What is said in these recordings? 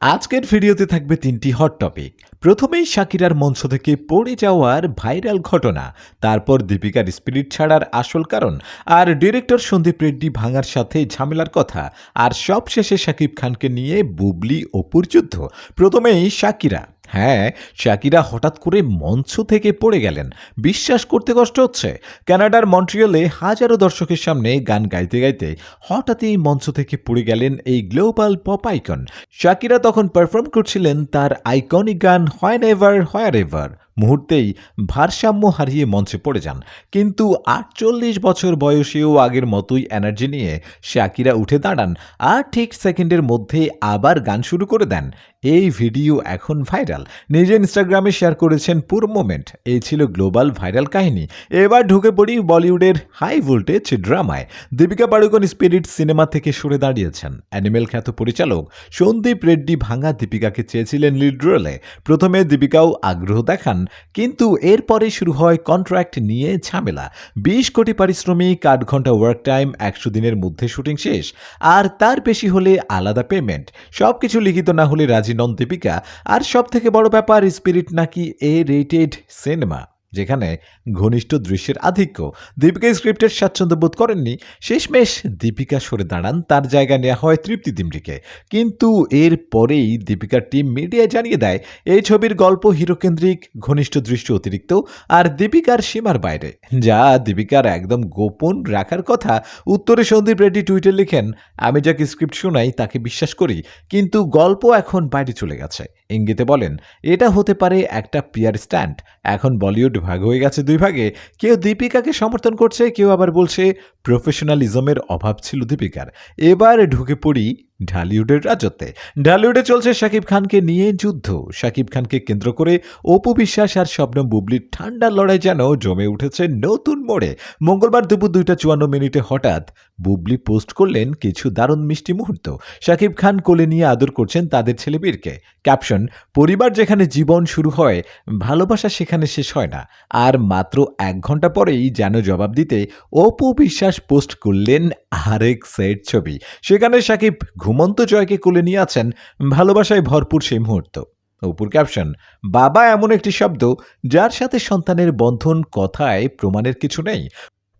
আজকের ভিডিওতে থাকবে তিনটি হট টপিক প্রথমেই শাকিরার মঞ্চ থেকে পড়ে যাওয়ার ভাইরাল ঘটনা, তারপর দীপিকার স্পিরিট ছাড়ার আসল কারণ, আর ডিরেক্টর সন্দীপ রেড্ডি ভাঙার সাথে ঝামেলার কথা, আর সবশেষে শাকিব খানকে নিয়ে বুবলি অপুর যুদ্ধ। প্রথমেই শাকিরা। হ্যাঁ শাকিরা হঠাৎ করে মঞ্চ থেকে পড়ে গেলেন। বিশ্বাস করতে কষ্ট হচ্ছে। কানাডার মন্ট্রিয়লে হাজারো দর্শকের সামনে গান গাইতে গাইতে হঠাৎই মঞ্চ থেকে পড়ে গেলেন এই গ্লোবাল পপ আইকন। শাকিরা তখন পারফর্ম করছিলেন তার আইকনিক গান হয় এভার হয় এভার মুহূর্তেই ভারসাম্য হারিয়ে মঞ্চে পড়ে যান। কিন্তু আটচল্লিশ বছর বয়সেও আগের মতোই এনার্জি নিয়ে শাকিরা উঠে দাঁড়ান আর ঠিক সেকেন্ডের মধ্যে আবার গান শুরু করে দেন। এই ভিডিও এখন ভাইরাল নিজে ইনস্টাগ্রামে শেয়ার করেছেন পুর মোমেন্ট এই ছিল গ্লোবাল ভাইরাল কাহিনী। এবার ঢুকে পড়ি বলিউডের হাই ভোল্টেজ ড্রামায় দীপিকা পাড়ুকোন স্পিরিট সিনেমা থেকে সরে দাঁড়িয়েছেন। অ্যানিমেল খ্যাত পরিচালক সন্দীপ রেড্ডি ভাঙা দীপিকাকে চেয়েছিলেন লিড রোলে প্রথমে দীপিকাও আগ্রহ দেখান। কিন্তু এরপরে শুরু হয় কন্ট্রাক্ট নিয়ে ঝামেলা। বিশ কোটি পারিশ্রমিক, আট ঘণ্টা ওয়ার্ক টাইম একশো দিনের মধ্যে শুটিং শেষ। আর তার বেশি হলে আলাদা পেমেন্ট সব কিছু লিখিত না হলে রাজি নন দীপিকা। আর সব থেকে বড় ব্যাপার স্পিরিট নাকি এ রেটেড সিনেমা যেখানে ঘনিষ্ঠ দৃশ্যের আধিক্য। দীপিকা স্ক্রিপ্টের স্বাচ্ছন্দ্য বোধ করেননি। শেষমেশ দীপিকা সরে দাঁড়ান। তার জায়গা নেওয়া হয় তৃপ্তি দিমরিকে কিন্তু এর পরেই দীপিকার টিম মিডিয়ায় জানিয়ে দেয়, এই ছবির গল্প হিরোকেন্দ্রিক, ঘনিষ্ঠ দৃশ্য অতিরিক্ত আর দীপিকার সীমার বাইরে। যা দীপিকার একদম গোপন রাখার কথা উত্তরে সন্দীপ রেড্ডি টুইটে লিখেন, আমি যাকে স্ক্রিপ্ট শোনাই তাকে বিশ্বাস করি, কিন্তু গল্প এখন বাইরে চলে গেছে। ইঙ্গিতে বলেন, এটা হতে পারে একটা পিয়ার স্ট্যান্ড। এখন বলিউড ভাগ হয়ে গেছে দুই ভাগে। কেউ দীপিকাকে সমর্থন করছে, কেউ আবার বলছে, প্রফেশনালিজমের অভাব ছিল দীপিকার। এবার ঢুকে পড়ি ঢালিউডের রাজত্বে। ঢালিউডে চলছে শাকিব খানকে নিয়ে যুদ্ধ। শাকিব খানকে কেন্দ্র করে অপু বিশ্বাস আর স্বপ্ন বুবলির ঠান্ডা লড়াই যেন জমে উঠেছে নতুন মোড়ে। মঙ্গলবার দুপুর দুইটা চুয়ান্ন মিনিটে হঠাৎ বুবলি পোস্ট করলেন কিছু দারুণ মিষ্টি মুহূর্ত। শাকিব খান কোলে নিয়ে আদর করছেন তাদের ছেলে বীরকে ক্যাপশন, পরিবার যেখানে জীবন শুরু হয়, ভালোবাসা সেখানে শেষ হয় না। আর মাত্র এক ঘণ্টা পরেই যেন জবাব দিতে অপু বিশ্বাস পোস্ট করলেন আরেক সেট ছবি। সেখানে শাকিব ঘুমন্ত জয়কে কোলে নিয়ে আছেন ভালোবাসায় ভরপুর সেই মুহূর্ত। অপুর ক্যাপশন বাবা এমন একটি শব্দ যার সাথে সন্তানের বন্ধন, কথায় প্রমাণের কিছু নেই।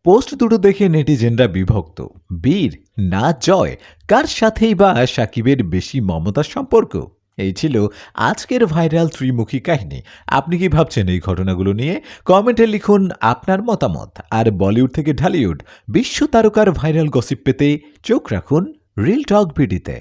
পোস্ট দুটো দেখে নেটিজেনরা বিভক্ত। বীর না জয়, কার সাথেই বা সাকিবের বেশি মমতার সম্পর্ক? এই ছিল আজকের ভাইরাল ত্রিমুখী কাহিনী। আপনি কি ভাবছেন এই ঘটনাগুলো নিয়ে? কমেন্টে লিখুন আপনার মতামত। আর বলিউড থেকে ঢালিউড, বিশ্ব তারকার ভাইরাল গসিপ পেতে চোখ রাখুন রিল টক ভিডিতে